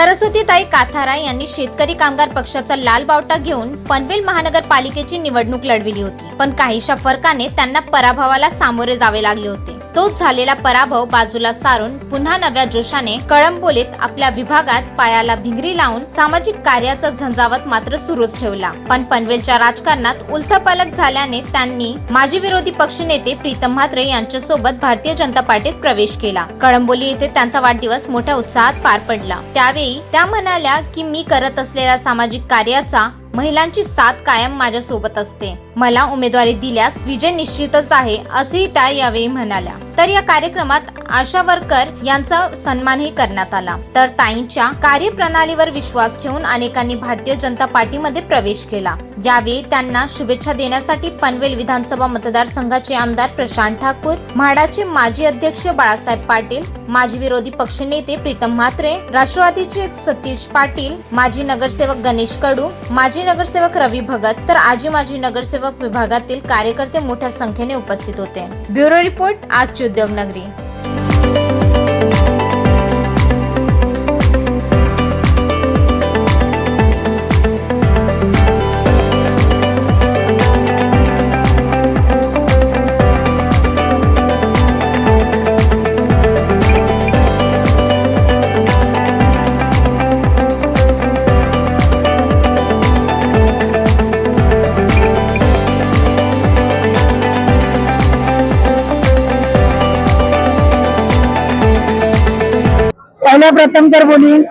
सरस्वतीताई काथारा यांनी शेतकरी कामगार पक्षाचा लाल बावटा घेऊन पनवेल महानगरपालिकेची निवडणूक लढविली होती. पण काहीशा फरकाने त्यांना पराभवाला सामोरे जावे लागले होते. तोच झालेला पराभव बाजूला सारून पुन्हा नव्या जोशाने कळंबोलीत आपल्या विभागात पायाला भिंगरी लावून सामाजिक कार्याचा झंझावत मात्र सुरूच ठेवला. पण पनवेलच्या राजकारणात उलथपालक झाल्याने त्यांनी माजी विरोधी पक्षनेते प्रीतम म्हात्रे यांच्यासोबत भारतीय जनता पार्टीत प्रवेश केला. कळंबोली येथे त्यांचा वाढदिवस मोठ्या उत्साहात पार पडला. त्यावेळी त्या म्हणाल्या की मी करत असलेल्या सामाजिक कार्याचा महिलांची साथ कायम माझ्या सोबत असते. मला उमेदवारी दिल्यास विजय निश्चितच आहे असेही त्या यावेळी म्हणाल्या. तर या कार्यक्रमात आशा वर्कर यांचा सन्मानही करण्यात आला. तर ताईंच्या कार्यप्रणालीवर विश्वास ठेवून अनेकांनी भारतीय जनता पार्टीमध्ये प्रवेश केला. यावेळी त्यांना शुभेच्छा देण्यासाठी पनवेल विधानसभा मतदारसंघाचे आमदार प्रशांत ठाकूर म्हाडाचे माजी अध्यक्ष बाळासाहेब पाटील माजी विरोधी पक्षनेते प्रीतम म्हात्रे राष्ट्रवादीचे सतीश पाटील माजी नगरसेवक गणेश कडू माजी नगरसेवक रवी भगत तर आजी माजी नगरसेवक विभागातील कार्यकर्ते मोठ्या संख्येने उपस्थित होते. ब्युरो रिपोर्ट आज उद्योगनगरी. पहिल्या प्रथम तर बोलीन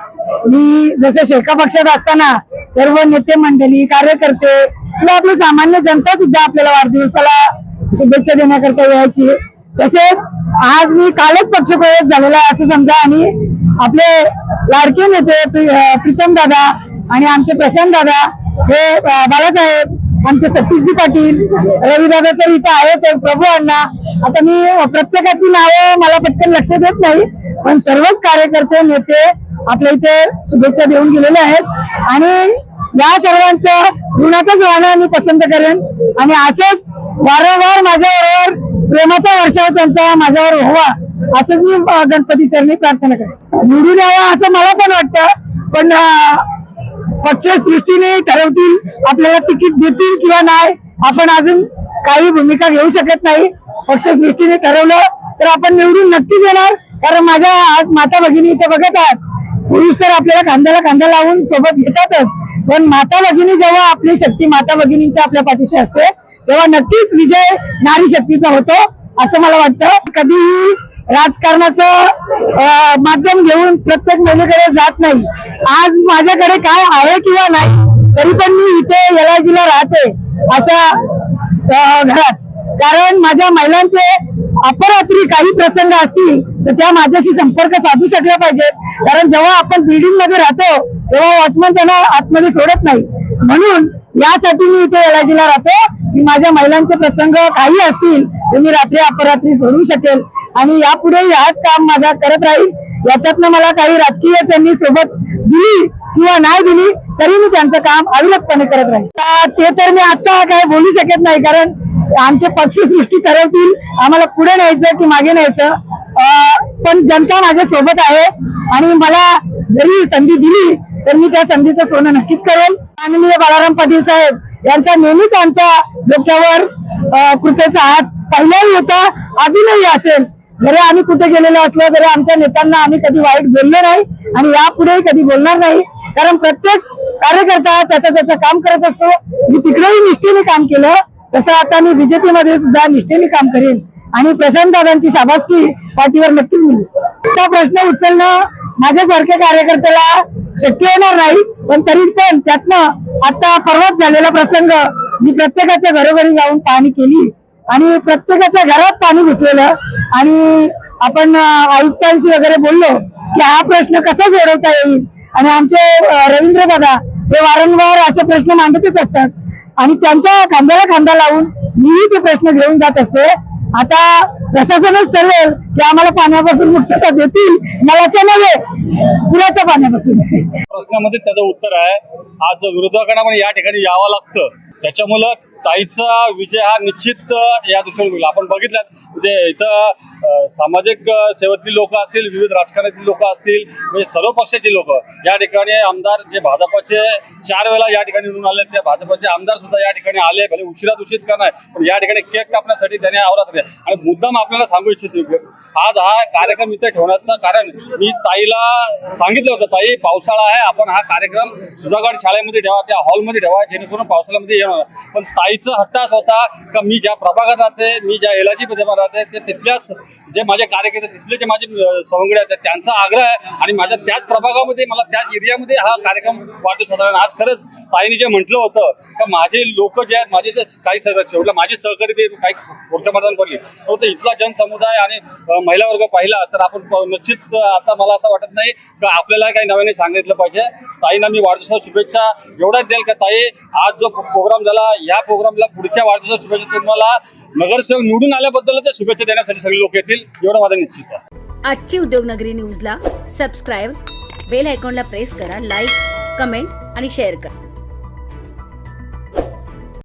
मी जसं शेका पक्षात असताना सर्व नेते मंडळी कार्यकर्ते किंवा आपली सामान्य जनता सुद्धा आपल्याला वाढदिवसाला शुभेच्छा देण्याकरता यायची. तसेच आज मी कालच पक्षप्रवेश झालेला आहे असं समजा आणि आपले लाडके नेते प्रीतम दादा आणि आमचे प्रशांत दादा हे बाळासाहेब आमचे सतीशजी पाटील रविदादा तर इथं आहेतच प्रभू अण्णा. आता मी प्रत्येकाची नावं मला पटकन लक्ष देत नाही पण सर्वच कार्यकर्ते नेते आपल्या इथे शुभेच्छा देऊन गेलेले आहेत. आणि या सर्वांचं ऋणातच राहणं मी पसंत करेन. आणि असंच वारंवार माझ्याबरोबर प्रेमाचा वर्षाव त्यांचा माझ्यावर व्हावा असंच मी गणपती चरणी प्रार्थना करेन. निवडून यावं असं मला पण वाटतं पण पक्षसृष्टीने पक्ष सृष्टीने ठरवतील आपल्याला तिकीट देतील किंवा नाही आपण अजून काही भूमिका घेऊ शकत नाही. पक्षसृष्टीने ठरवलं तर आपण निवडून नक्कीच येणार. कारण माझ्या आज माता भगिनी इथे बघत आहात पुरुष तर आपल्याला खांद्याला खांदा लावून सोबत घेतातच पण माता भगिनी जेव्हा आपली शक्ती माता भगिनींच्या आपल्या पाठीशी असते तेव्हा नक्कीच विजय नारी शक्तीचा होतो असं मला वाटतं. कधीही राजकारणाचं माध्यम घेऊन प्रत्येक महिलेकडे जात नाही. आज माझ्याकडे काय आहे किंवा नाही तरी पण मी इथे एलआयजीला राहते अशा घरात. कारण माझ्या महिलांचे अपरात्री काही प्रसंग असतील तर त्या माझ्याशी संपर्क साधू शकल्या पाहिजेत. कारण जेव्हा आपण बिल्डिंगमध्ये राहतो तेव्हा वॉचमन त्यांना आतमध्ये सोडत नाही. म्हणून यासाठी मी इथे एलआयजीला राहतो की माझ्या महिलांचे प्रसंग काही असतील तर मी रात्री अपरात्री सोडू शकेल. आणि यापुढे हाच काम माझा करत राहील. याच्यातनं मला काही राजकीय त्यांनी सोबत दिली किंवा नाही दिली तरी मी त्यांचं काम अविलकपणे करत राहील. ते तर मी आता काय बोलू शकत नाही कारण आमचे पक्ष सृष्टी ठरवतील आम्हाला पुढे न्यायचं की मागे न्यायचं. पण जनता माझ्या सोबत आहे आणि मला जरी संधी दिली तर मी त्या संधीचं सोनं नक्कीच करेल माननीय बाळाराम पाटील साहेब यांचा नेहमीच आमच्या डोक्यावर कृपेचा हात पहिलाही होता अजूनही असेल. जरी आम्ही कुठे गेलेलो असलो तरी आमच्या नेत्यांना आम्ही कधी वाईट बोललो नाही आणि यापुढेही कधी बोलणार नाही. कारण प्रत्येक कार्यकर्ता त्याचं त्याचं काम करत असतो. मी तिकडेही निष्ठेने काम केलं. तसं आता मी बीजेपी मध्ये सुद्धा निष्ठेने काम करेन आणि प्रशांत दादांची शाबासकी पाठीवर नक्कीच मिळेल. हा प्रश्न उचलणं माझ्यासारख्या कार्यकर्त्याला शक्य होणार नाही पण तरी पण त्यातनं आता परवाच झालेला प्रसंग मी प्रत्येकाच्या घरोघरी जाऊन पाहणी केली आणि प्रत्येकाच्या घरात पाणी घुसलेलं आणि आपण आयुक्तांशी वगैरे बोललो की हा प्रश्न कसा सोडवता येईल? आणि आमचे रवींद्र दादा हे वारंवार असे प्रश्न मांडतच असतात. आणि त्यांच्या खांद्याला खांदा लावून मीही ते प्रश्न घेऊन जात असते. आता प्रशासनच ठरवेल की आम्हाला पाण्यापासून मुक्तता देतील नळाच्या नव्हे पुराच्या पाण्यापासून. प्रश्नामध्ये त्याचं उत्तर आहे आज विरोधकांना पण या ठिकाणी यावं लागतं. त्याच्यामुळं ताईचा विजय हा निश्चित या दृष्टीने होईल. आपण बघितलं म्हणजे इथं सामाजिक सेवेतील सेवेतली लोक असतील विविध राजकारणातील लोक असतील म्हणजे सर्व पक्षाची लोक या ठिकाणी आमदार जे भाजपचे चार वेळा या ठिकाणी निवडून आले त्या भाजपाचे आमदार सुद्धा या ठिकाणी आले भले उशिरा दूषित करणार नाही पण या ठिकाणी केक कापण्यासाठी त्याने आवरात आणि मुद्दाम आपल्याला सांगू इच्छितो आज हा कार्यक्रम इथे ठेवण्याचं कारण मी ताईला सांगितलं होतं ताई पावसाळा आहे आपण हा कार्यक्रम सुधागड शाळेमध्ये ठेवा त्या हॉलमध्ये ठेवा जेणेकरून पावसाळ्यामध्ये येणार पण ताईचं हट्टास होता का मी ज्या प्रभागात राहते मी ज्या एलाची मध्ये राहते ते तिथल्याच जे माझे कार्यकर्ते तिथले जे माझे सवंगडे आहेत त्यांचा आग्रह आहे आणि माझ्या त्याच प्रभागामध्ये मला त्याच एरियामध्ये हा कार्यक्रम वाढदिवसाचा आज खरंच ताईने जे म्हटलं होतं का माझे लोक जे आहेत माझे जे काही सर शेवटला माझे सहकारी ते काही वृत्तमतदान पडले तर इथला जनसमुदाय आणि महिला वर्ग पाहिला तर आपण निश्चित आता मला असं वाटत नाही का आपल्याला काही नव्याने सांगितलं पाहिजे. ताईंना मी वाढदिवसाच्या शुभेच्छा एवढ्याच द्याल का ताई? आज जो प्रोग्राम झाला या प्रोग्रामला पुढच्या वाढदिवसाच्या शुभेच्छा तुम्हाला नगरसेवक निवडून आल्याबद्दलच शुभेच्छा देण्यासाठी सगळे लोक येतील एवढं माझं निश्चित आहे. आजची उद्योगनगरी न्यूजला सबस्क्राईब बेल आयकॉनला प्रेस करा लाईक कमेंट आणि शेअर करा.